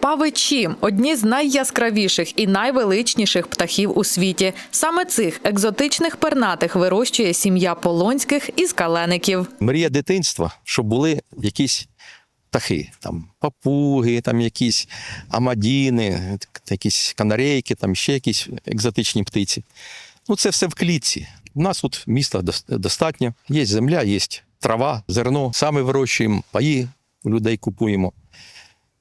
Павичі одні з найяскравіших і найвеличніших птахів у світі. Саме цих екзотичних пернатих вирощує сім'я полонських із калеників. Мрія дитинства, щоб були якісь птахи, там папуги, там якісь амадіни, якісь канарейки, там ще якісь екзотичні птиці. Ну, це все в клітці. У нас тут міста достатньо. Є земля, є трава, зерно. Саме вирощуємо, паї у людей купуємо.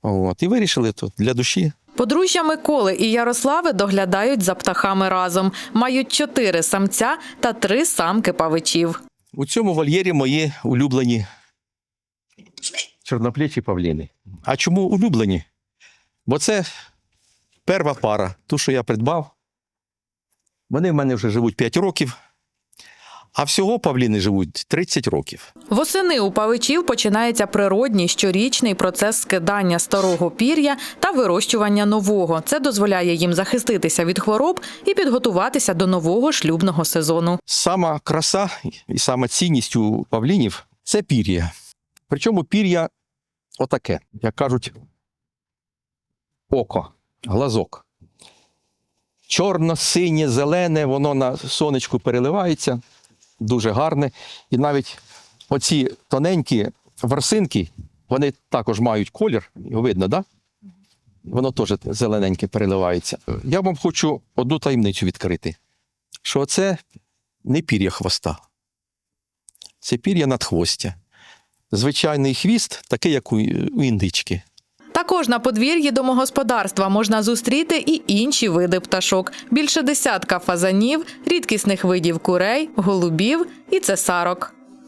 От. І вирішили тут для душі Подружжя Миколи і Ярослави доглядають за птахами разом. Мають чотири самця та три самки павичів. У цьому вольєрі мої улюблені чорноплечі павліни. А чому улюблені? Бо це перша пара, ту, що я придбав. Вони в мене вже живуть 5 років, а всього павліни живуть 30 років. Восени у павичів починається природній щорічний процес скидання старого пір'я та вирощування нового. Це дозволяє їм захиститися від хвороб і підготуватися до нового шлюбного сезону. Сама краса і сама цінність у павлінів це пір'я. Причому пір'я отаке, як кажуть, око, глазок. Чорно, синє, зелене, воно на сонечку переливається, дуже гарне. І навіть оці тоненькі ворсинки, вони також мають колір, його видно? Да? Воно теж зелененьке переливається. Я вам хочу одну таємницю відкрити, що це не пір'я хвоста. Це пір'я надхвостя. Звичайний хвіст, такий, як у індички. Також на подвір'ї домогосподарства можна зустріти і інші види пташок: більше десятка фазанів, рідкісних видів курей, голубів і цесарок.